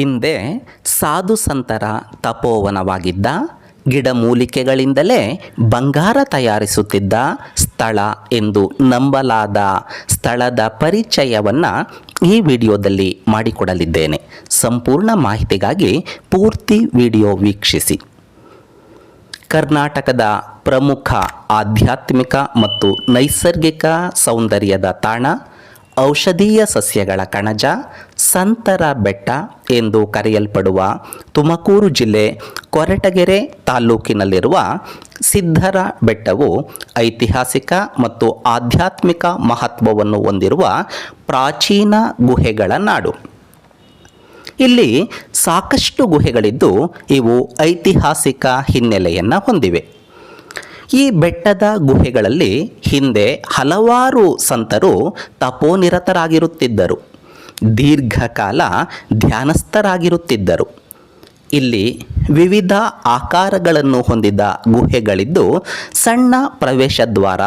ಹಿಂದೆ ಸಾಧು ಸಂತರ ತಪೋವನವಾಗಿದ್ದ ಗಿಡಮೂಲಿಕೆಗಳಿಂದಲೇ ಬಂಗಾರ ತಯಾರಿಸುತ್ತಿದ್ದ ಸ್ಥಳ ಎಂದು ನಂಬಲಾದ ಸ್ಥಳದ ಪರಿಚಯವನ್ನು ಈ ವಿಡಿಯೋದಲ್ಲಿ ಮಾಡಿಕೊಡಲಿದ್ದೇನೆ. ಸಂಪೂರ್ಣ ಮಾಹಿತಿಗಾಗಿ ಪೂರ್ತಿ ವಿಡಿಯೋ ವೀಕ್ಷಿಸಿ. ಕರ್ನಾಟಕದ ಪ್ರಮುಖ ಆಧ್ಯಾತ್ಮಿಕ ಮತ್ತು ನೈಸರ್ಗಿಕ ಸೌಂದರ್ಯದ ತಾಣ ಔಷಧೀಯ ಸಸ್ಯಗಳ ಕಣಜ ಸಂತರ ಬೆಟ್ಟ ಎಂದು ಕರೆಯಲ್ಪಡುವ ತುಮಕೂರು ಜಿಲ್ಲೆ ಕೊರಟಗೆರೆ ತಾಲ್ಲೂಕಿನಲ್ಲಿರುವ ಸಿದ್ಧರ ಬೆಟ್ಟವು ಐತಿಹಾಸಿಕ ಮತ್ತು ಆಧ್ಯಾತ್ಮಿಕ ಮಹತ್ವವನ್ನು ಹೊಂದಿರುವ ಪ್ರಾಚೀನ ಗುಹೆಗಳ ನಾಡು. ಇಲ್ಲಿ ಸಾಕಷ್ಟು ಗುಹೆಗಳಿದ್ದು ಇವು ಐತಿಹಾಸಿಕ ಹಿನ್ನೆಲೆಯನ್ನು ಹೊಂದಿವೆ. ಈ ಬೆಟ್ಟದ ಗುಹೆಗಳಲ್ಲಿ ಹಿಂದೆ ಹಲವಾರು ಸಂತರು ತಪೋನಿರತರಾಗಿರುತ್ತಿದ್ದರು. ದೀರ್ಘಕಾಲ ಧ್ಯಾನಸ್ಥರಾಗಿರುತ್ತಿದ್ದರು. ಇಲ್ಲಿ ವಿವಿಧ ಆಕಾರಗಳನ್ನು ಹೊಂದಿದ ಗುಹೆಗಳಿದ್ದು, ಸಣ್ಣ ಪ್ರವೇಶ ದ್ವಾರ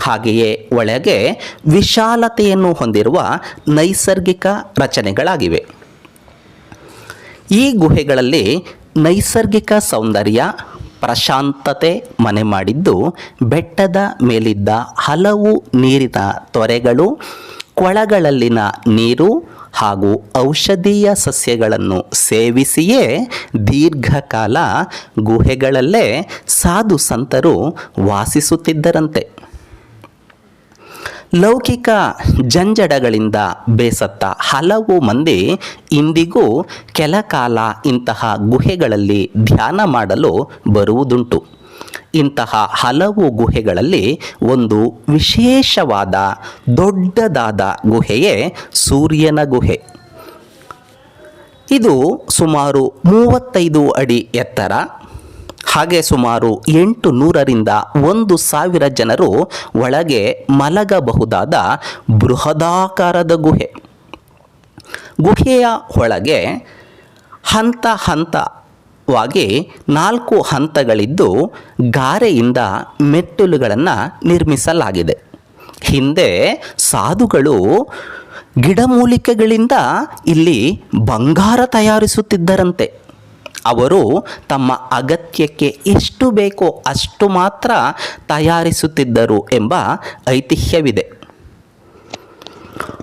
ಹಾಗೆಯೇ ಒಳಗೆ ವಿಶಾಲತೆಯನ್ನು ಹೊಂದಿರುವ ನೈಸರ್ಗಿಕ ರಚನೆಗಳಾಗಿವೆ. ಈ ಗುಹೆಗಳಲ್ಲಿ ನೈಸರ್ಗಿಕ ಸೌಂದರ್ಯ ಪ್ರಶಾಂತತೆ ಮನೆ ಮಾಡಿದ್ದು, ಬೆಟ್ಟದ ಮೇಲಿದ್ದ ಹಲವು ನೀರಿನ ತೊರೆಗಳು, ಕೊಳಗಳಲ್ಲಿನ ನೀರು ಹಾಗೂ ಔಷಧೀಯ ಸಸ್ಯಗಳನ್ನು ಸೇವಿಸಿಯೇ ದೀರ್ಘಕಾಲ ಗುಹೆಗಳಲ್ಲೇ ಸಾಧು ಸಂತರು ವಾಸಿಸುತ್ತಿದ್ದರಂತೆ. ಲೌಕಿಕ ಜಂಜಡಗಳಿಂದ ಬೇಸತ್ತ ಹಲವು ಮಂದಿ ಇಂದಿಗೂ ಕೆಲ ಕಾಲ ಇಂತಹ ಗುಹೆಗಳಲ್ಲಿ ಧ್ಯಾನ ಮಾಡಲು ಬರುವುದುಂಟು. ಇಂತಹ ಹಲವು ಗುಹೆಗಳಲ್ಲಿ ಒಂದು ವಿಶೇಷವಾದ ದೊಡ್ಡದಾದ ಗುಹೆಯೇ ಸೂರ್ಯನ ಗುಹೆ. ಇದು ಸುಮಾರು ಮೂವತ್ತೈದು ಅಡಿ ಎತ್ತರ ಹಾಗೆ ಸುಮಾರು ಎಂಟು ನೂರರಿಂದ ಒಂದು ಸಾವಿರ ಜನರು ಒಳಗೆ ಮಲಗಬಹುದಾದ ಬೃಹದಾಕಾರದ ಗುಹೆ. ಗುಹೆಯ ಒಳಗೆ ಹಂತ ಹಂತವಾಗಿ ನಾಲ್ಕು ಹಂತಗಳಿದ್ದು ಗಾರೆಯಿಂದ ಮೆಟ್ಟಿಲುಗಳನ್ನು ನಿರ್ಮಿಸಲಾಗಿದೆ. ಹಿಂದೆ ಸಾಧುಗಳು ಗಿಡಮೂಲಿಕೆಗಳಿಂದ ಇಲ್ಲಿ ಬಂಗಾರ ತಯಾರಿಸುತ್ತಿದ್ದರಂತೆ. ಅವರು ತಮ್ಮ ಅಗತ್ಯಕ್ಕೆ ಎಷ್ಟು ಬೇಕೋ ಅಷ್ಟು ಮಾತ್ರ ತಯಾರಿಸುತ್ತಿದ್ದರು ಎಂಬ ಐತಿಹ್ಯವಿದೆ.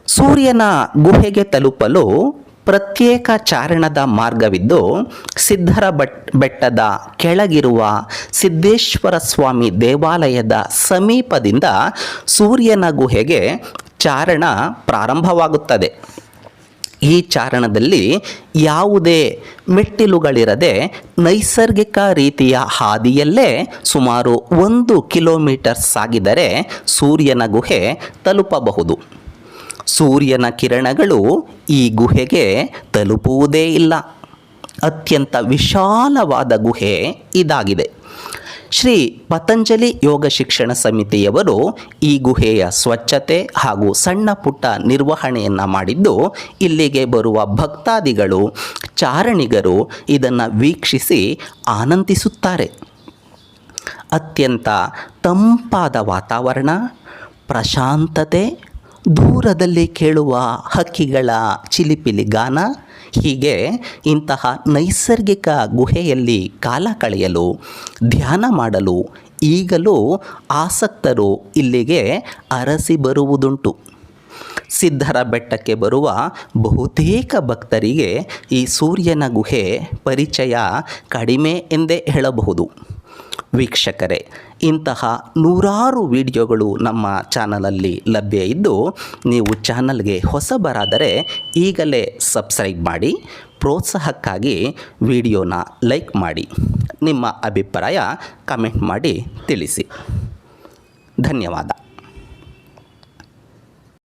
ಸೂರ್ಯನ ಗುಹೆಗೆ ತಲುಪಲು ಪ್ರತ್ಯೇಕ ಚಾರಣದ ಮಾರ್ಗವಿದ್ದು, ಸಿದ್ಧರ ಬಟ್, ಬೆಟ್ಟದ ಕೆಳಗಿರುವ ಸಿದ್ದೇಶ್ವರ ಸ್ವಾಮಿ ದೇವಾಲಯದ ಸಮೀಪದಿಂದ ಸೂರ್ಯನ ಗುಹೆಗೆ ಚಾರಣ ಪ್ರಾರಂಭವಾಗುತ್ತದೆ. ಈ ಚಾರಣದಲ್ಲಿ ಯಾವುದೇ ಮೆಟ್ಟಿಲುಗಳಿರದೆ ನೈಸರ್ಗಿಕ ರೀತಿಯ ಹಾದಿಯಲ್ಲೇ ಸುಮಾರು ಒಂದು ಕಿಲೋಮೀಟರ್ ಸಾಗಿದರೆ ಸೂರ್ಯನ ಗುಹೆ ತಲುಪಬಹುದು. ಸೂರ್ಯನ ಕಿರಣಗಳು ಈ ಗುಹೆಗೆ ತಲುಪುವುದೇ ಇಲ್ಲ. ಅತ್ಯಂತ ವಿಶಾಲವಾದ ಗುಹೆ ಇದಾಗಿದೆ. ಶ್ರೀ ಪತಂಜಲಿ ಯೋಗ ಶಿಕ್ಷಣ ಸಮಿತಿಯವರು ಈ ಗುಹೆಯ ಸ್ವಚ್ಛತೆ ಹಾಗೂ ಸಣ್ಣ ಪುಟ್ಟ ನಿರ್ವಹಣೆಯನ್ನು ಮಾಡಿದ್ದು, ಇಲ್ಲಿಗೆ ಬರುವ ಭಕ್ತಾದಿಗಳು, ಚಾರಣಿಗರು ಇದನ್ನು ವೀಕ್ಷಿಸಿ ಆನಂದಿಸುತ್ತಾರೆ. ಅತ್ಯಂತ ತಂಪಾದ ವಾತಾವರಣ, ಪ್ರಶಾಂತತೆ ದೂರದಲ್ಲಿ ಕೇಳುವ ಹಕ್ಕಿಗಳ ಚಿಲಿಪಿಲಿ ಗಾನ, ಹೀಗೆ ಇಂತಹ ನೈಸರ್ಗಿಕ ಗುಹೆಯಲ್ಲಿ ಕಾಲ ಕಳೆಯಲು, ಧ್ಯಾನ ಮಾಡಲು ಈಗಲೂ ಆಸಕ್ತರು ಇಲ್ಲಿಗೆ ಅರಸಿ ಬರುವುದುಂಟು. ಸಿದ್ಧರ ಬೆಟ್ಟಕ್ಕೆ ಬರುವ ಬಹುತೇಕ ಭಕ್ತರಿಗೆ ಈ ಸೂರ್ಯನ ಗುಹೆ ಪರಿಚಯ ಕಡಿಮೆ ಎಂದೇ ಹೇಳಬಹುದು. ವೀಕ್ಷಕರೇ, ಇಂತಹ ನೂರಾರು ವಿಡಿಯೋಗಳು ನಮ್ಮ ಚಾನಲಲ್ಲಿ ಲಭ್ಯ ಇದ್ದು, ನೀವು ಚಾನಲ್ಗೆ ಹೊಸಬರಾದರೆ ಈಗಲೇ ಸಬ್ಸ್ಕ್ರೈಬ್ ಮಾಡಿ, ಪ್ರೋತ್ಸಾಹಕ್ಕಾಗಿ ವಿಡಿಯೋನ ಲೈಕ್ ಮಾಡಿ. ನಿಮ್ಮ ಅಭಿಪ್ರಾಯ ಕಮೆಂಟ್ ಮಾಡಿ ತಿಳಿಸಿ. ಧನ್ಯವಾದ.